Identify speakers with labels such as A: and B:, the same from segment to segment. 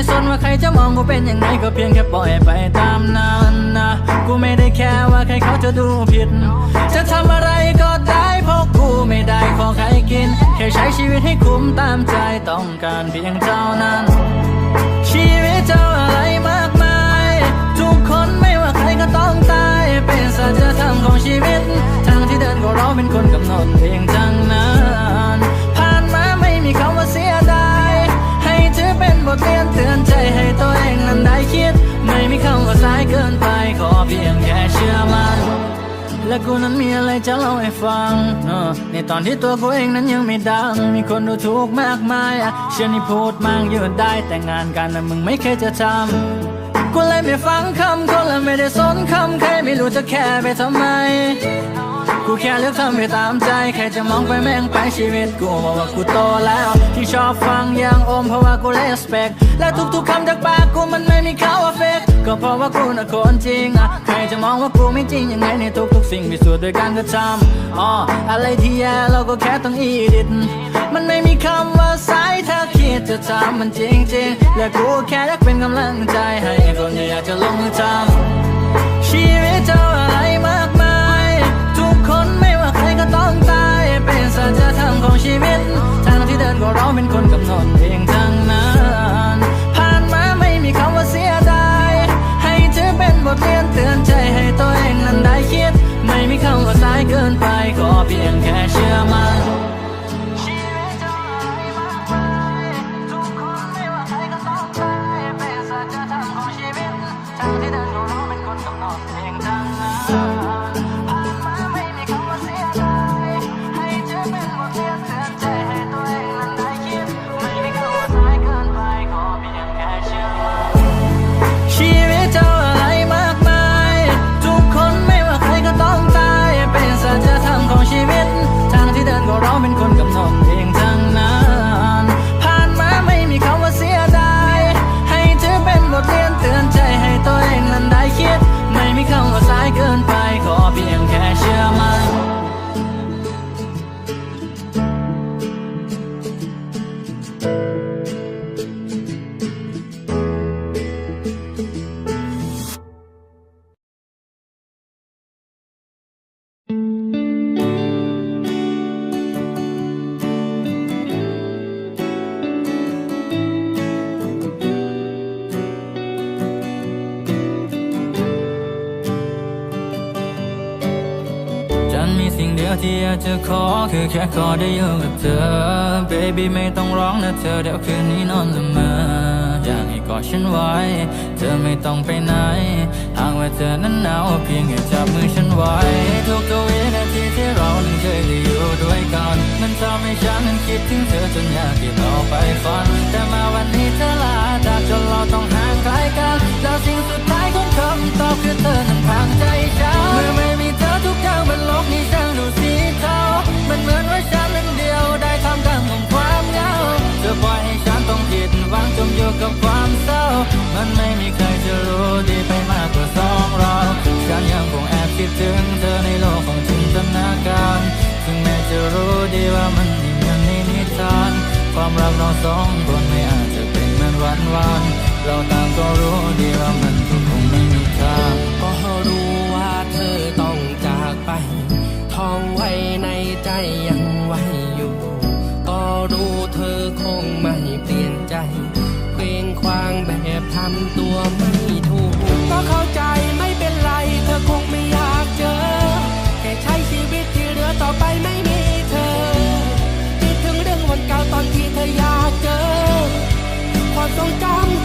A: ไม่สนว่าใครจะมองกูเป็นยังไงก็เพียงแค่ปล่อยไปตามนั้นนะกูไม่ได้แค่ว่าใครเขาจะดูผิด จะทำอะไรก็ได้เพราะกูไม่ได้ขอใครกิน แค่ใช้ชีวิตให้คุ้มตามใจต้องการเพียงเท่านั้น ชีวิตเจ้าอะไรมากมาย ทุกคนไม่ว่าใครก็ต้องตาย เป็นสัจธรรมของชีวิต ทางที่เดินก็เราเป็นคนกำหนดเองทั้งนั้นผ่านมาไม่มีคำว่า ทเรียนเตือนใจให้ตัวเองนั้นได้คิด ไม่มีคำว่าสายเกินไป ขอเพียงแค่เชื่อมันและกูนั้นมีอะไรจะเล่าให้ฟังเออในตอนที่ตัวกูเองนั้นยังไม่ดัง มีคนดูถูกมากมายเชื่อนี่พูดมากเยอะได้แต่งานกันนะมึงไม่เคยจะทำ กูเลยไม่ฟังคำคนและไม่ได้สนคำใครไม่รู้จะแค่ไปทำไม กูแค่เลือกทำไปตามใจใครจะมองไปแม่งไปชีวิตกูบอกว่ากูโตแล้ว ที่ชอบฟังย่างอมเพราะว่ากูเลสเปกและทุกๆคำจากปากกูมันไม่มีเขาว่าเฟกก็เพราะว่ากูน่ะคนจริงอะใครจะมองว่ากูไม่จริงยังไงในทุกๆสิ่งพิสูจน์ด้วยการกระทำอ๋ออะไรที่แย่เราก็แค่ต้องอีดิทมันไม่มีคำว่าสายถ้าคิดจะทำมันจริงๆ และกูแค่อยากเป็นกำลังใจให้คนที่อยากจะลงมือทำชีวิตเจ้าอะไรมา สัจธรรมของชีวิต ทางที่เดินก็เราเป็นคนกำหนดเองทั้งนั้นผ่านมาไม่มีคำว่าเสียดายให้ถือเป็นบทเรียนเตือนใจให้ตัวเองนั้นได้คิด ไม่มีคำว่าสายเกินไปขอเพียงแค่เชื่อมันชีวิตจะไม่มากมายทุกคนไม่ว่าใครก็ต้องตายเป็นสัจธรรมของชีวิตทางที่เดินก็เราเป็นคนกำหนดเองทั้งนั้น ยวที่อยากจะขอคือแค่ขอได้อยู่กับเธอ baby ไม่ต้องร้องนะเธอเดี๋ยวคืนนี้นอนละเมออยากให้กอดฉันไว้ เธอไม่ต้องไปไหน หากว่าเธอนั้นหนาวเพียงแค่จับมือฉันไว้ ทุกตัววินาทีที่เรานั้นเคยได้อยู่ด้วยกัน มันทำให้ฉันนั้นคิดถึงเธอจนอยากที่เราไปฝัน แต่มาวันนี้เธอลาจากจนเราต้องห่างไกลกัน แล้วสิ่งสุดท้ายของคำตอบคือเธอนั้นพังใจฉันเมื่อไม่ บนโลกนี้ช่างดูสีเทามันเหมือนว่าฉันนั้นเดียวได้ทำกลางของความเหงาเธอปล่อยให้ฉันต้องผิดหวังจมอยู่กับความเศร้า มันไม่มีใครจะรู้ดีไปมากกว่าสองเราฉันยังคงแอบคิดถึงเธอในโลกของจินตนาการถึงแม้จะรู้ดีว่ามันไม่เหมือนในนิทาน ความรักเราสองคนไม่อาจจะเป็นเหมือนวันวานเราต่างก็รู้ดีว่ามัน ไม่
B: เปลี่ยนใจ เคว้งคว้างแบบทำตัวไม่ถูก ก็เข้าใจไม่เป็นไร เธอคงไม่อยากเจอ แค่ใช้ชีวิตที่เหลือต่อไปไม่มีเธอ คิดถึ
C: งเรื่องวันเก่าตอน
A: ที่เธออยากเจอความท
C: รงจำ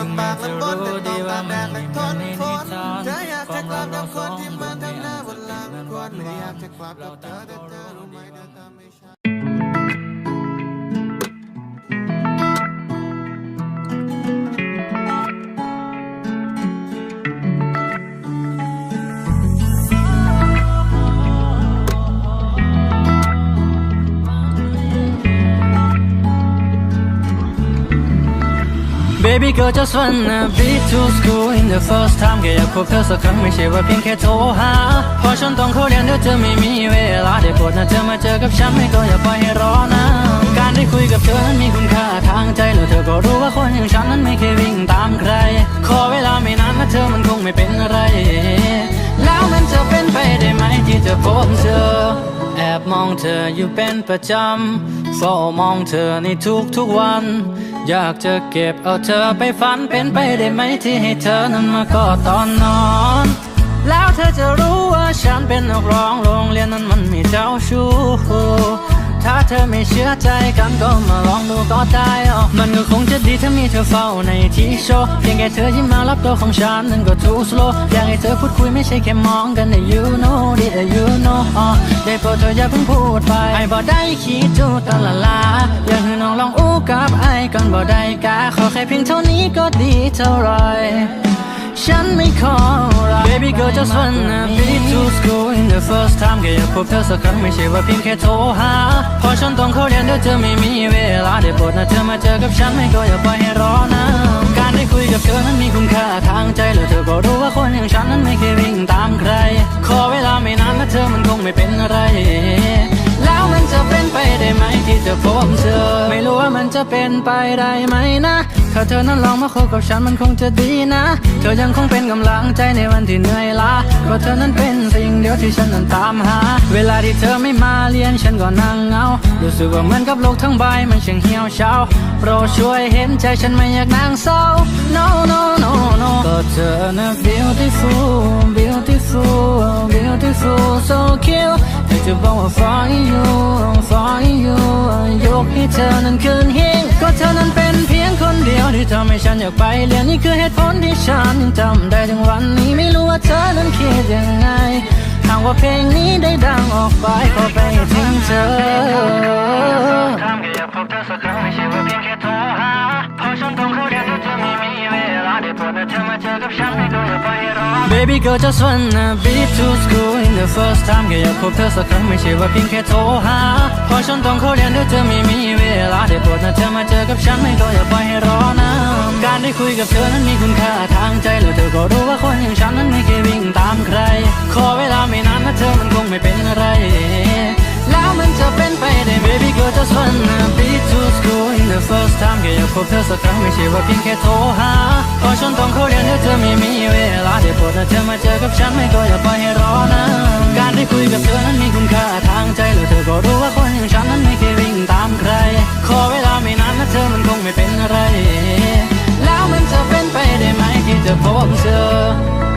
C: ลำ
A: บา
C: กลำบนแต่ต้องตากแดดและทนฝนเธออยากจะกลับกับคนที่มันทำหน้าบนหลังคนไม่ได้อยากจะกลับกับเธอแต่เธอรู้ไหมเธอทำให้ฉัน
A: Baby girl just wanna be to school in the first time แค่อยากพบเธอสักครั้งไม่ใช่ว่าเพียงแค่โทรหาเพราะฉันต้องเข้าเรียนเดี๋ยวเธอไม่มีเวลาได้โปรดนะเธอมาเจอกับฉันไม่ก็อย่าปล่อยให้รอนะการได้คุยกับเธอนั้นมีคุณค่าทางใจแล้วเธอก็รู้ว่าคนอย่างฉันนั้นไม่เคยวิ่งตามใคร ขอเวลาไม่นานนะเธอมันคงไม่เป็นอะไร แล้วมันจะเป็นไปได้ไหมที่จะพบเธอ แอบมองเธออยู่เป็นประจำเฝ้ามองเธอในทุกๆวัน อยากจะเก็บเอาเธอไปฝันเป็นไปได้ไหมที่ให้เธอนั้นมากอดตอนนอน แล้วเธอจะรู้ว่าฉันเป็นนักร้องโรงเรียนนั้นมันม่เจ้าชู้ถ้าเธอไม่เชื่อใจกันก็มาลองดูก็ได้อ๋อมันก็คงจะดีถ้ามีเธอเฝ้าในที่โชว์เพียงแค่เธอยิ้มมารับตัวของฉันนั้นก็ too slow อยากให้เธอพูดคุยไม่ใช่แค่มองกันแต่ you know it you know อ๋อได้โปรดเธออย่าเพิ่งพูดไปไอ้บ่ได้คิดจูตะละลาอยากให้น้องลองอู้กับไอ้ก่อนบ่ได้กาขอแค่เพียงเท่านี้ก็ดีเท่าไร ฉันไม่ขออะไร Baby girl just wanna be to school in the first time แค่อยากพบเธอสักครั้งไม่ใช่ว่าเพียงแค่โทรหาเพราะฉันต้องเข้าเรียนเดี๋ยวเธอไม่มีเวลาได้โปรดนะเธอมาเจอกับฉันไม่ก็อย่าปล่อยให้รอนะการได้คุยกับเธอนั้นมีคุณค่าทางใจแล้วเธอก็รู้ว่าคนอย่างฉันนั้นไม่เคยวิ่งตามใคร ขอเวลาไม่นานนะเธอมันคงไม่เป็นอะไรแล้วมัน จะเป็นไปได้ไหมที่จะพบเธอ ไม่รู้ว่ามันจะเป็นไปได้ไหมนะ ถ้าเธอนั้นลองมาคบกับฉันมันคงจะดีนะ เธอยังคงเป็นกำลังใจในวันที่เหนื่อยล้าเพราะเธอนั้นเป็นสิ่งเดียวที่ฉันนั้นตามหา เวลาที่เธอไม่มาเรียนฉันก็นั่งเหงา รู้สึกว่าเหมือนกับโลกทั้งใบมันช่างเหี่ยวเฉาโปรดช่วยเห็นใจฉันไม่อยากนั่งเศร้า no no no no ก็เธอนะ beautiful beautiful beautiful so cute จะบอกว่า for you for you ยกให้เธอนั้นคืนหิ้งก็เธอนั้นเป็นเพียงคนเดียวที่ทำให้ฉันอยากไปเรียนนี่คือเหตุผลที่ฉันยังจำได้ถึงวันนี้ไม่รู้ว่าเธอนั้นคิดยังไงหากว่าเพลงนี้ได้ดังออกไปขอไปถึงเธอทำแค่อยากพบเธอสักครั้งไม่ใช่ว่าเพียงแค่ Baby girl just wanna be to school in the first time แค่อยากพบเธอสักครั้งไม่ใช่ว่าเพียงแค่โทรหาพราะฉันต้องเข้าเรียนดี๋ยเธอไม่มีเวลาได้โปรดนะเธอมาเจอกับฉันไม่ก็อย่าไปให้รอนะการได้คุยกับเธอนั้นมีคุณค่าทางใจแล้วเธอก็รู้ว่าคนอย่างฉันนั้นไม่เคยวิ่งตามใคร ขอเวลาไม่นานนะเธอมันคงไม่เป็นอะไร แล้วมันจะเป็นไปได้ baby girl just wanna be to school ค่อยากพบเธอสักครั้งไม่ใช่ว่าเพียงแค่โทรหาเพราะฉันต้องเข้าเรียนเดี๋ยวเธอไม่มีเวลาได้โปรดนะเธอมาเจอกับฉันไม่ก็อย่าไปให้รอนะการได้คุยกับเธอนั้นมีคุณค่าทางใจแล้วเธอก็รู้ว่าคนอย่างฉันนั้นไม่เคยวิ่งตามใคร ขอเวลาไม่นานนะเธอมันคงไม่เป็นอะไร แล้วมันจะเป็นไปได้ไหมที่จะพบเธอ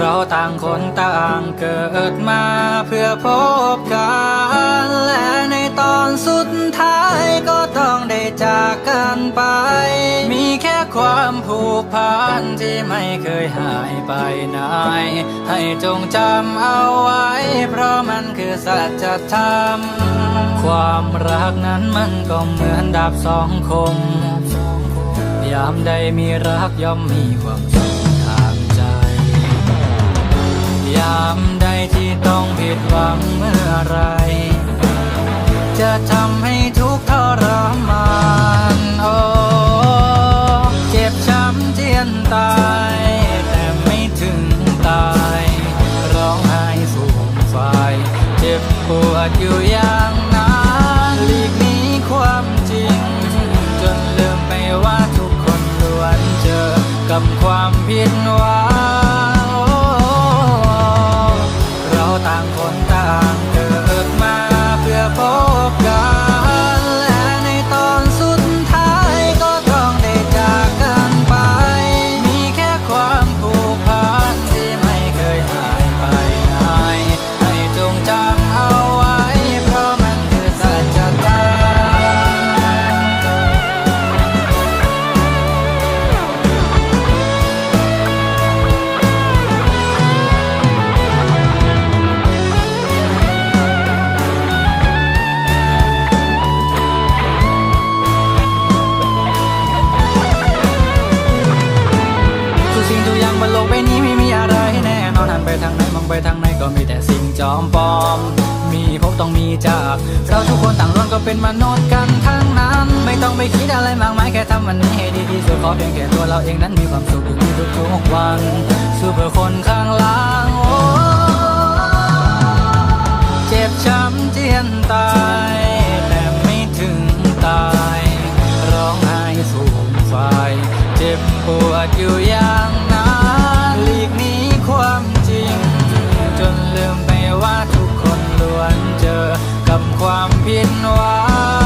A: เราต่างคนต่างเกิดมาเพื่อพบกัน และในตอนสุดท้ายก็ต้องได้จากกันไป มีแค่ความผูกพันที่ไม่เคยหายไปไหน ให้จงจำเอาไว้ เพราะมันคือสัจธรรม ความรักนั้นมันก็เหมือนดาบสองคม ยามใดมีรักย่อมมีความสุข ยามใดที่ต้องผิดหวังเมื่อไร จะทำให้ทุกข์ทรมานโอ้เจ็บช้ำเจียนตาย แต่ไม่ถึงตาย ร้องไห้ฟูมฟาเจ็บปวดอยู่อย่าง ต้องมีจาก เราทุกคนต่างล้วนก็เป็นมนุษย์กันทั้งนั้น ไม่ต้องไปคิดอะไรมากมายแค่ทำวันนี้ให้ดีที่สุดขอเพียงแค่ตัวเราเองนั้นมีความสุขอยู่ในทุกๆวันสู้เพื่อคนข้างหล่างโอ้เจ็บช้ำเจียนตายแต่ไม่ถึงตายร้องไห้ฟูมฟาเจ็บปวดอยู่อย่าง ความผิดหวัง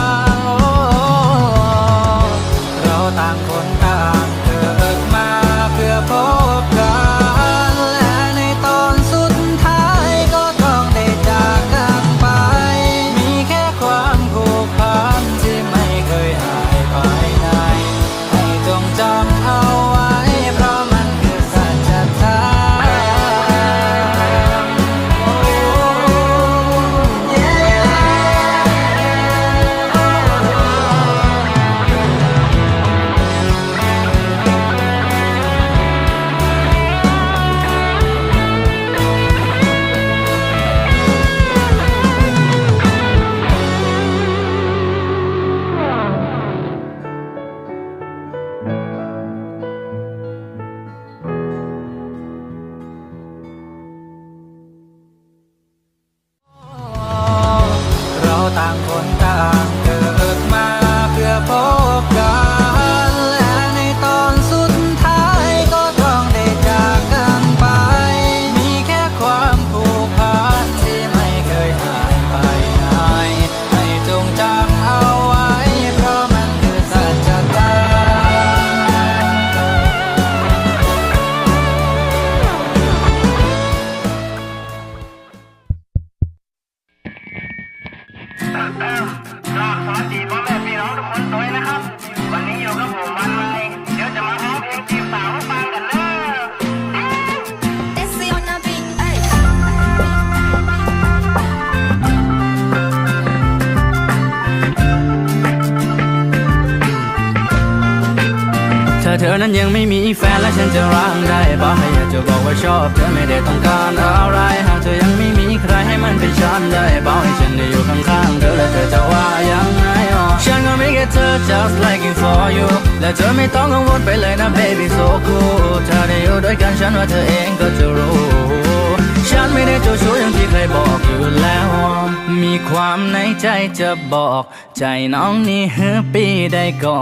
A: จะบอก ใจน้องนี่ฮือปีได้ก่อ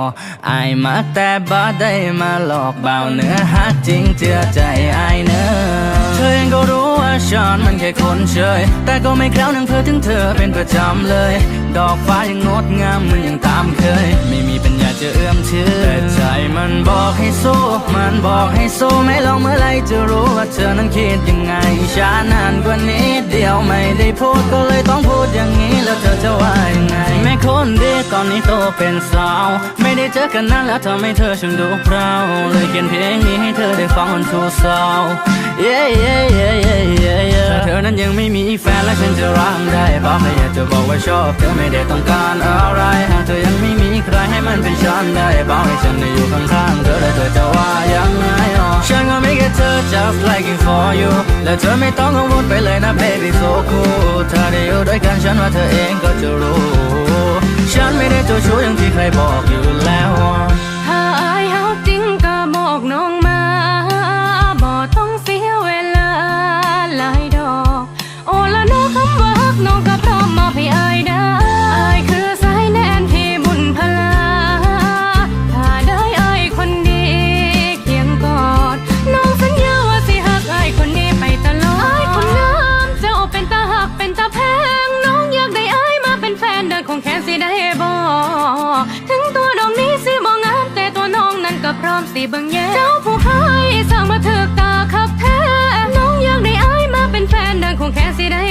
A: อายมาแต่บ่ได้มาหลอกเบาเนื้อฮักจริงเจือใจอายเนื้อเธอเองก็รู้ว่าชอนมันแค่คนเฉย แต่ก็ไม่แคล้วนึงเพื่อถึงเธอเป็นประจำเลย ดอกฟ้ายังงดงามมันยังตามเคย ไม่มีปัญญาจะเอื้อมชื่อแต่ใจมันบอกให้สู้มันบอกให้สู้ไม่ลองเมื่อไรจะรู้ว่าเธอนั้นคิดยังไงช้านานกว่านี้เดียวไม่ได้พูดก็เลยต้องพูดอย่างนี้แล้วเธอจะว่ายังไงแม่คนดีตอนนี้โตเป็นสาว ไม่ได้เจอกันนานแล้วทำให้เธอช่างดูเพร้าเลยเขียนเพลงนี้ให้เธอได้ฟังคนทูสาวเย้เย้เย้เย้เย้เย้เธอนั้นยังไม่มีแฟนและฉันจะรังได้บอกาะไม่อยากจะบอกว่าชอบเธอไม่ได้ต้องการอะไรหากเธอยังไม่มีใครให้มันเป็นฉันได้บอกให้ฉันได้อยู่ข้างๆเธอแล้วเธอจะว่ายังไงอ๋อฉันก็ไม่แค่เธอ just like it for you และเธอไม่ต้องกังวลไปเลยนะ baby so cool ถ้าได้อยู่ด้วยกันฉันว่าเธอเองก็จะรู้ ฉันไม่ได้เจ้าชู้อย่างที่
D: ใครบอก
A: อยู่แล้วิบังแย่เจ้า
D: ผู้ให้สร้าง
A: มาเถิกตาคับแท้ น้องอยากได้อายมาเป็นแฟนดังคงแค่สิได้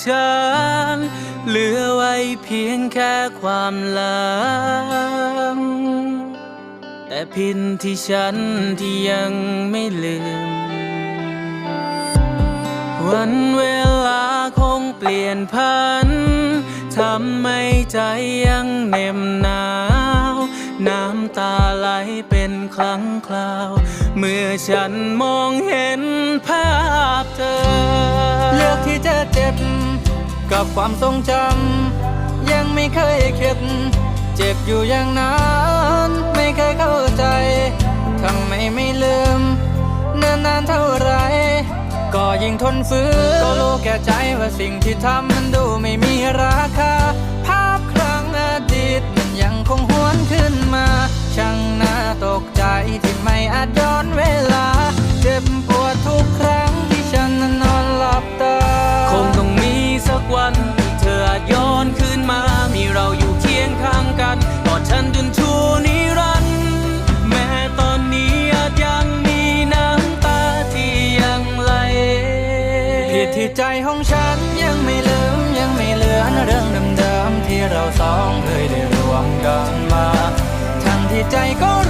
B: ฉันเหลือไว้เพียงแค่ความหลัง แต่พินที่ฉันที่ยังไม่ลืม วันเวลาคงเปลี่ยนพันทำไม่ใจยังเหน็บหนาวน้ำตาไหลเป็นครั้งคราว เมื่อฉันมองเห็นภาพเธอ
A: เลือกที่จะเจ็บ กับความทรงจำยังไม่เคยเข็ด เจ็บอยู่อย่างนั้นไม่เคยเข้าใจทั้งไม่ไม่ลืมนานนานเท่าไร ก็ยิ่งทนฟื้นก็รู้แก่ใจว่าสิ่งที่ทำมันดูไม่มีราคา ภาพครั้งอดีตมันยังคงหวนขึ้นมา ช่างน่าตกใจที่ไม่อาจย้อนเวลา เจ็บปวดทุกครั้งที่ฉันนอนหลับตา
B: ฉันจนชั่นิรันแม้ตอนนี้อาจยังมีน้ำตาที่ยังไหล
A: ผิดที่ใจของฉันยังไม่ลืมยังไม่เลือนเรื่องเดิมๆที่เราสองเคยได้ร่วมกันมาทั้งที่ใจก็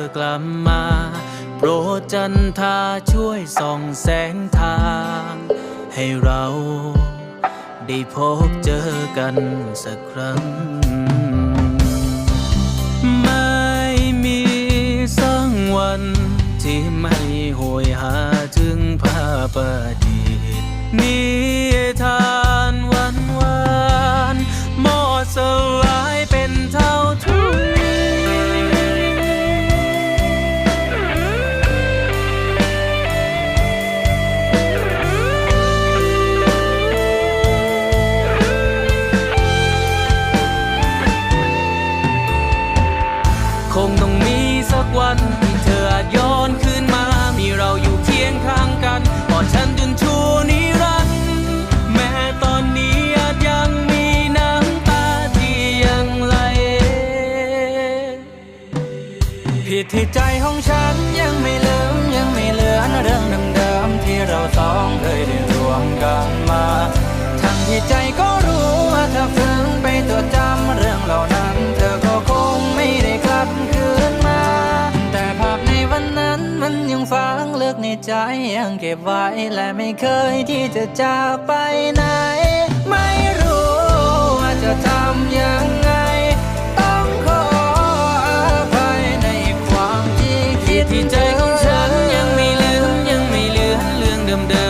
A: อกลับมา
B: โปรดจันทาช่วยส่องแสงทาง ให้เราได้พบเจอกันสักครั้ง ไม่มีสักวัน ที่ไม่หวยหาถึงภาพประดิษฐ์นิทาน งต้องมีสักวันที่เธออาจย้อนคืนมา มีเราอยู่เคียงข้างกันกอดฉันจนชั่วนิรันดร์แม้ตอนนี้อาจยังมีน้ำตาที่ยังไหล ผิดที่ใจของฉันยังไม่ลืมยังไม่เลือนเรื่องเดิมๆที่เราสองเคยได้รวมกันมา ทั้งที่ใจก็ ใจยังเก็บไว้และไม่เคยที่จะจากไปไหน ไม่รู้ว่าจะทำยังไง ต้องขออภัยในความที่คิดที่ใจของฉันยังไม่ลืมยังไม่เลือนเรื่องเดิม